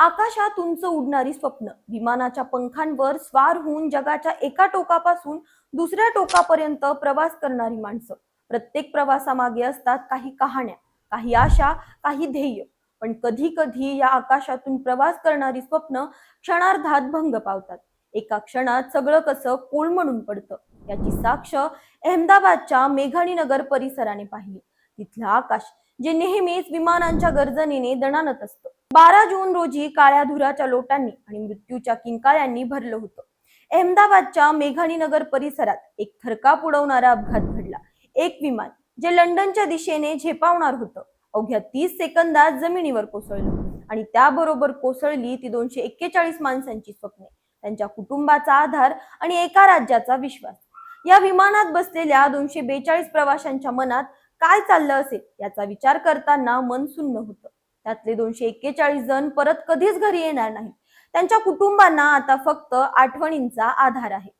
आकाशात उंच उडणारी स्वप्न. विमानाच्या पंखांवर स्वार होऊन जगाच्या एका टोकापासून दुसऱ्या टोकापर्यंत प्रवास करणारी माणसं. प्रत्येक प्रवासामागे असतात काही कहाण्या काही आशा काही ध्येय. पण कधी कधी या आकाशातून प्रवास करणारी स्वप्न क्षणार्धात भंग पावतात. एका क्षणात सगळं कसं कोलमडून पडतं याची साक्ष अहमदाबादच्या मेघाणी नगर परिसराने पाहिली. तिथलं आकाश जे नेहमीच विमानांच्या गर्जनेने दणानत असतं. बारा जून रोजी काळ्या धुराच्या लोटांनी आणि मृत्यूच्या किंकाळ्यांनी भरलं होतं. अहमदाबादच्या मेघाणी नगर परिसरात एक थरका उडवणारा अपघात घडला. एक विमान जे लंडनच्या दिशेने झेपावणार होतं अवघ्या तीस सेकंदात जमिनीवर कोसळलं आणि त्याबरोबर कोसळली ती दोनशे एक्केचाळीस माणसांची स्वप्ने त्यांच्या कुटुंबाचा आधार आणि एका राज्याचा विश्वास. या विमानात बसलेल्या दोनशे बेचाळीस प्रवाशांच्या मनात काय चाललं असेल याचा विचार करताना मन सुन्न होतं. त्यातले दोनशे एक्केचाळीस जण परत कधीच घरी येणार नाहीत. त्यांच्या कुटुंबांना आता फक्त आठवणींचा आधार आहे.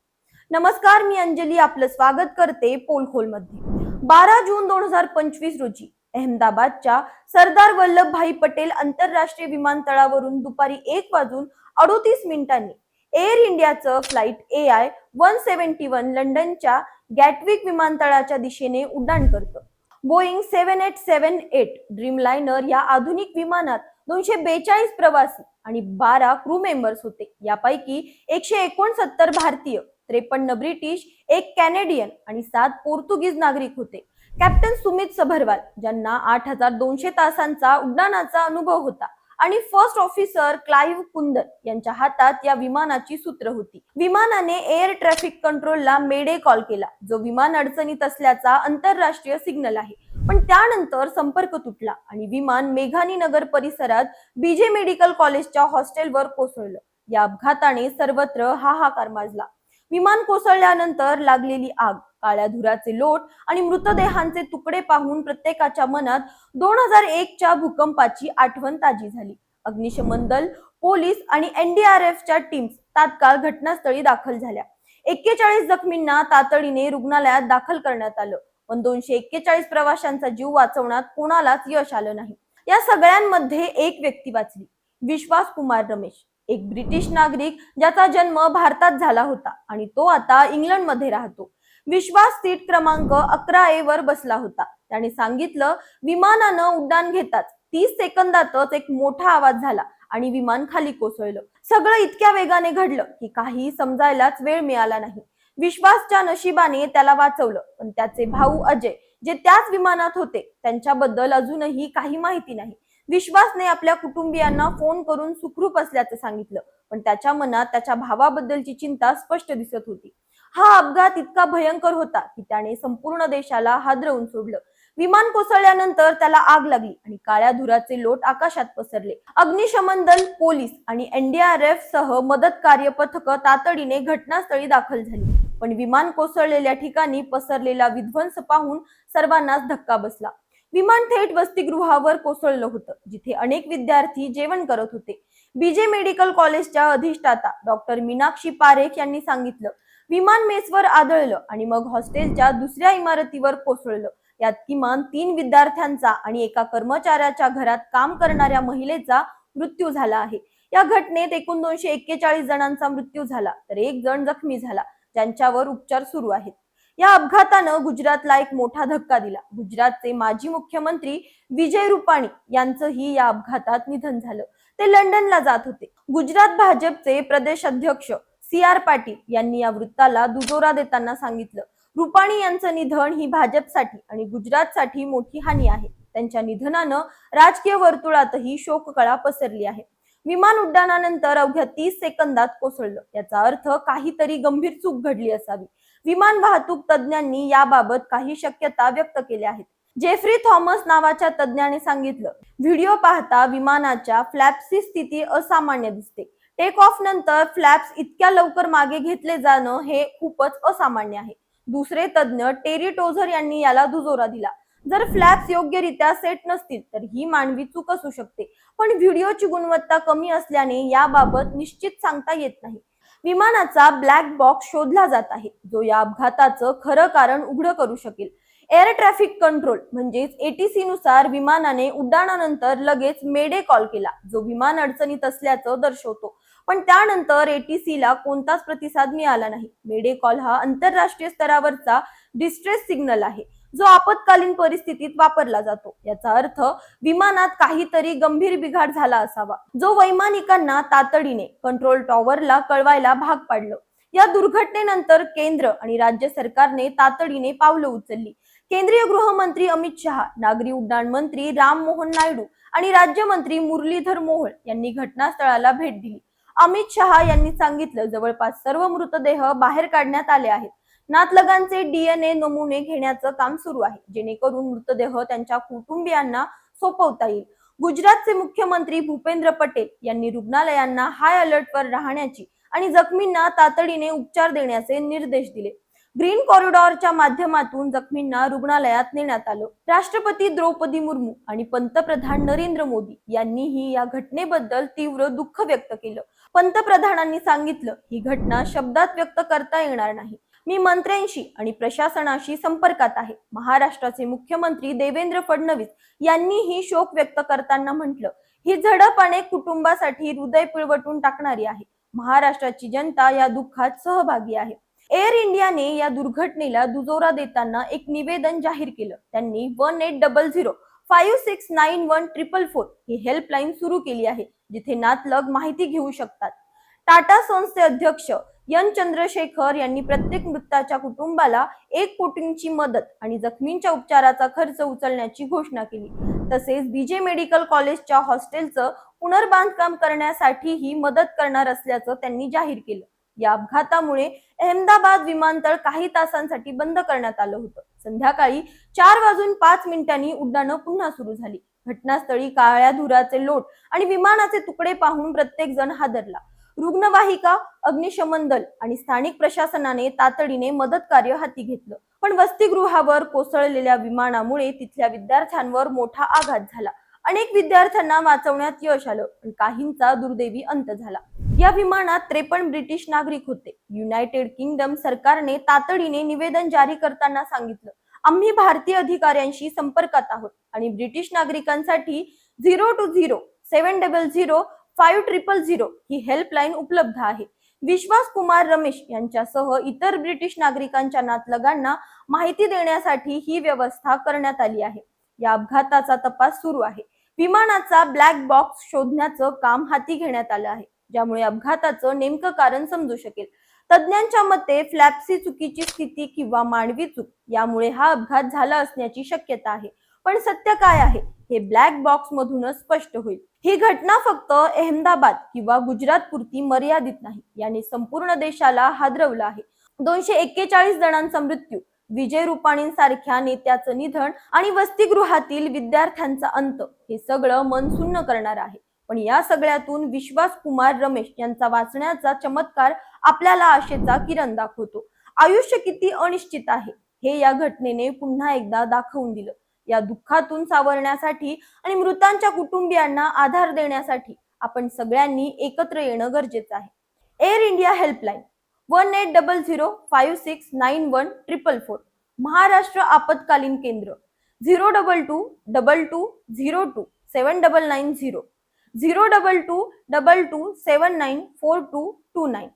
नमस्कार मी अंजली. आपलं स्वागत करते पोलखोलमध्ये. बारा जून दोन हजार पंचवीस रोजी अहमदाबादच्या सरदार वल्लभभाई पटेल आंतरराष्ट्रीय विमानतळावरून दुपारी एक वाजून अडोतीस मिनिटांनी एअर इंडियाचं flight A I one seventy one लंडनच्या गॅटविक विमानतळाच्या दिशेने उड्डाण करतं. Boeing seven eight seven eight Dreamliner या आधुनिक विमानात दोनशे बेचाळीस प्रवासी आणि बारा क्रू मेंबर्स होते. यापैकी एकशे एकोणसत्तर भारतीय त्रेपन्न ब्रिटिश एक कॅनेडियन आणि सात पोर्तुगीज नागरिक होते. कॅप्टन सुमित सभरवाल ज्यांना आठ हजार दोनशे तासांचा उड्डाणाचा अनुभव होता आणि फर्स्ट ऑफिसर क्लाइव्ह कुंदर यांच्या हातात या विमानाची सूत्र होती. विमानाने एअर ट्रॅफिक कंट्रोलला मेडे कॉल केला. जो विमान अडचणीत असल्याचा आंतरराष्ट्रीय सिग्नल आहे. पण त्यानंतर संपर्क तुटला आणि विमान मेघानी नगर परिसरात बीजे मेडिकल कॉलेजच्या हॉस्टेलवर कोसळलं. या अपघाताने सर्वत्र हाहाकार माजला. विमान कोसळल्यानंतर लागलेली आग काळ्या धुराचे लोट आणि मृतदेहांचे तुकडे पाहून प्रत्येकाच्या मनात दोन हजार एकच्या भूकंपाची आठवण ताजी झाली. अग्निशमन दल पोलीस आणि एनडीआरएफच्या टीम्स तात्काळ घटनास्थळी दाखल झाल्या. एक्केचाळीस जखमींना तातडीने रुग्णालयात दाखल करण्यात आलं. पण दोनशे एक्केचाळीस प्रवाशांचा जीव वाचवण्यात कोणालाच यश आलं नाही. या सगळ्यांमध्ये एक व्यक्ती वाचली विश्वास कुमार रमेश. एक ब्रिटिश नागरिक ज्याचा जन्म भारतात झाला होता आणि तो आता इंग्लंडमध्ये राहतो. विश्वास सीट क्रमांक अकरा ए वर बसला होता. त्याने सांगितलं विमानानं उड्डाण घेताच तीस सेकंदातच एक मोठा आवाज झाला आणि विमान खाली कोसळलं. सगळं इतक्या वेगाने घडलं की काही समजायलाच वेळ मिळाला नाही. विश्वासच्या नशिबाने त्याला वाचवलं पण त्याचे भाऊ अजय जे त्याच विमानात होते त्यांच्याबद्दल अजूनही काही माहिती नाही. विश्वासने आपल्या कुटुंबियांना फोन करून सुखरूप असल्याचं सांगितलं पण त्याच्या मनात त्याच्या भावाबद्दलची चिंता स्पष्ट दिसत होती. हा अपघात इतका भयंकर होता की त्याने संपूर्ण देशाला हादरवून सोडलं. विमान कोसळल्यानंतर त्याला आग लागली आणि काळ्या धुराचे लोट आकाशात पसरले. अग्निशमन दल पोलीस आणि एनडीआरएफ सह मदत कार्य पथक तातडीने घटनास्थळी दाखल झाली. पण विमान कोसळलेल्या ठिकाणी पसरलेला विध्वंस पाहून सर्वांनाच धक्का बसला. विमान थेट वसतिगृहावर कोसळलं होतं जिथे अनेक विद्यार्थी जेवण करत होते. बीजे मेडिकल कॉलेजच्या अधिष्ठाता डॉक्टर मीनाक्षी पारेख यांनी सांगितलं विमान मेसवर आदळलं आणि मग हॉस्टेलच्या दुसऱ्या इमारतीवर कोसळलं. यात किमान तीन विद्यार्थ्यांचा आणि एका कर्मचाऱ्याच्या घरात काम करणाऱ्या महिलेचा मृत्यू झाला आहे. या घटनेत एकूण दोनशे एक्केचाळीस जणांचा मृत्यू झाला तर एक जण जखमी झाला ज्यांच्यावर उपचार सुरू आहेत. या अपघातानं गुजरातला एक मोठा धक्का दिला. गुजरातचे माजी मुख्यमंत्री विजय रुपाणी यांचंही या अपघातात निधन झालं. ते लंडनला जात होते. गुजरात भाजपचे प्रदेश अध्यक्ष सी आर पाटील यांनी या वृत्ताला दुजोरा देताना सांगितलं. रुपाणी यांचं निधन ही भाजपसाठी आणि गुजरातसाठी मोठी हानी आहे. त्यांच्या निधनानं राजकीय वर्तुळातही शोककळा पसरली आहे. विमान उड्डाणानंतर अवघ्या तीस सेकंदात कोसळलं. याचा अर्थ काहीतरी गंभीर चूक घडली असावी. विमान वाहतूक तज्ज्ञांनी याबाबत काही शक्यता व्यक्त केल्या आहेत. जेफ्री थॉमस नावाच्या तज्ज्ञाने सांगितलं व्हिडिओ पाहता विमानाच्या फ्लॅपची स्थिती असामान्य दिसते. टेक ऑफ नंतर फ्लॅप्स इतक्या लवकर मागे घेतले जाणं हे खूपच असामान्य आहे. दुसरे तज्ज्ञ टेरी टोझर यांनी याला दुजोरा दिला. जर फ्लॅप्स योग्यरित्या सेट नसतील तर ही मानवी चूक असू शकते. पण व्हिडिओची गुणवत्ता कमी असल्याने याबाबत निश्चित सांगता येत नाही. विमानाचा ब्लॅक बॉक्स शोधला जात आहे. जो या अपघाताचं खरं कारण उघड करू शकेल. एअर ट्रॅफिक कंट्रोल म्हणजेच एटीसी नुसार विमानाने उड्डाणानंतर लगेच मेडे कॉल केला. जो विमान अडचणीत असल्याचं दर्शवतो. पण त्यानंतर एटीसीला कोणताच प्रतिसाद मिळाला नाही. मेडे कॉल हा आंतरराष्ट्रीय स्तरावरचा डिस्ट्रेस सिग्नल आहे जो आपत्कालीन परिस्थितीत वापरला जातो. याचा अर्थ विमानात काहीतरी गंभीर बिघाड झाला असावा जो वैमानिकांना तातडीने कंट्रोल टॉवरला कळवायला भाग पाडलं. या दुर्घटनेनंतर केंद्र आणि राज्य सरकारने तातडीने पावलं उचलली. केंद्रीय गृहमंत्री अमित शहा नागरी उड्डाण मंत्री राम मोहन नायडू आणि राज्यमंत्री मुरलीधर मोहोळ यांनी घटनास्थळाला भेट दिली. अमित शहा यांनी सांगितलं जवळपास सर्व मृतदेह बाहेर काढण्यात आले आहेत. नातलगांचे डीएनए नमुने घेण्याचं काम सुरू आहे जेणेकरून मृतदेह त्यांच्या कुटुंबियांना सोपवता येईल. गुजरातचे मुख्यमंत्री भूपेंद्र पटेल यांनी रुग्णालयांना हाय अलर्टवर राहण्याची आणि जखमींना तातडीने उपचार देण्याचे निर्देश दिले. ग्रीन कॉरिडॉरच्या माध्यमातून जखमींना रुग्णालयात नेण्यात आलं. राष्ट्रपती द्रौपदी मुर्मू आणि पंतप्रधान नरेंद्र मोदी यांनीही या घटनेबद्दल तीव्र दुःख व्यक्त केलं. पंतप्रधानांनी सांगितलं ही घटना शब्दात व्यक्त करता येणार नाही. मी मंत्र्यांशी आणि प्रशासनाशी संपर्कात आहे. महाराष्ट्राचे मुख्यमंत्री देवेंद्र फडणवीस यांनीही शोक व्यक्त करताना म्हटलं ही झडप अनेक कुटुंबासाठी हृदय पिळवटून टाकणारी आहे. महाराष्ट्राची जनता या दुःखात सहभागी आहे. एअर इंडियाने या दुर्घटनेला दुजोरा देताना एक निवेदन जाहीर केलं. त्यांनी one eight double zero five six nine one triple four ही हेल्पलाईन सुरू केली आहे. जिथे नातलग माहिती घेऊ शकतात. टाटा सन्सचे अध्यक्ष एन चंद्रशेखर यांनी प्रत्येक मृताच्या कुटुंबाला एक कोटींची मदत आणि जखमींच्या उपचाराचा खर्च उचलण्याची घोषणा केली. तसेच बीजे मेडिकल कॉलेजच्या हॉस्टेलचं पुनर्बांधकाम करण्यासाठीही मदत करणार असल्याचं त्यांनी जाहीर केलं. या अपघातामुळे अहमदाबाद विमानतळ काही तासांसाठी बंद करण्यात आलं होतं. संध्याकाळी चार वाजून पाच मिनिटांनी उड्डाणं पुन्हा सुरू झाली. घटनास्थळी काळ्या धुराचे लोट आणि विमानाचे तुकडे पाहून प्रत्येक जण हादरला. रुग्णवाहिका अग्निशमन दल आणि स्थानिक प्रशासनाने तातडीने मदत कार्य हाती घेतलं. पण वसतिगृहावर कोसळलेल्या विमानामुळे तिथल्या विद्यार्थ्यांवर मोठा आघात झाला. अनेक विद्यार्थ्यांना वाचवण्यात यश आलं पण काहींचा दुर्दैवी अंत झाला. या विमानात त्रेपन्न ब्रिटिश नागरिक होते. युनायटेड किंगडम सरकारने तातडीने निवेदन जारी करताना सांगितलं आम्ही भारतीय अधिकाऱ्यांशी संपर्कात आहोत. आणि ब्रिटिश नागरिकांसाठी zero two zero seven double zero five triple zero ही हेल्पलाईन उपलब्ध आहे. विश्वास कुमार रमेश यांच्यासह इतर ब्रिटिश नागरिकांच्या नातलगांना माहिती देण्यासाठी ही व्यवस्था करण्यात आली आहे. या अपघाताचा तपास सुरू आहे. विमानाचा ब्लॅक बॉक्स शोधण्याचं काम हाती घेण्यात आलं आहे. ज्यामुळे अपघाताचं नेमकं कारण समजू शकेल. तज्ज्ञांच्या मते फ्लॅप्सी चुकीची स्थिती किंवा मानवी चूक यामुळे हा अपघात झाला असण्याची शक्यता आहे. पण सत्य काय आहे? हे ब्लॅक बॉक्स मधूनच स्पष्ट होईल. ही घटना फक्त अहमदाबाद किंवा गुजरात पुरती मर्यादित नाही. याने संपूर्ण देशाला हादरवलं आहे. दोनशे एक्केचाळीस जणांचा मृत्यू विजय रुपाणींसारख्या नेत्याचं निधन आणि वसतिगृहातील विद्यार्थ्यांचा अंत हे सगळं मन सुन्न करणार आहे. पण या सगळ्यातून विश्वास कुमार रमेश यांचा वाचण्याचा चमत्कार आपल्याला आशेचा किरण दाखवतो. आयुष्य किती अनिश्चित आहे हे या घटनेने पुन्हा एकदा दाखवून दिलं. या दुःखातून सावरण्यासाठी आणि मृतांच्या कुटुंबियांना आधार देण्यासाठी आपण सगळ्यांनी एकत्र येणं गरजेचं आहे. Air India helpline one eight double zero five six nine one triple four Maharashtra आपत्कालीन केंद्र zero double two double two zero two seven double nine zero. Zero double two double two seven nine four two two nine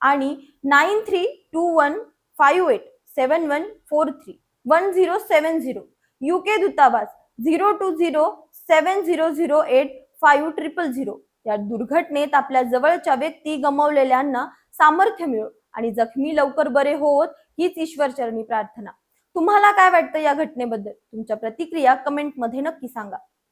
आणि nine three two one five eight seven one four three one zero seven zero U K दूतावास zero two zero seven zero zero eight five triple zero या दुर्घटनेत आपल्या जवळच्या व्यक्ती गमावलेल्यांना सामर्थ्य मिळो आणि जखमी लवकर बरे होत हीच ईश्वरचरणी प्रार्थना. तुम्हाला काय वाटतं या घटनेबद्दल? तुमच्या प्रतिक्रिया कमेंटमध्ये नक्की सांगा.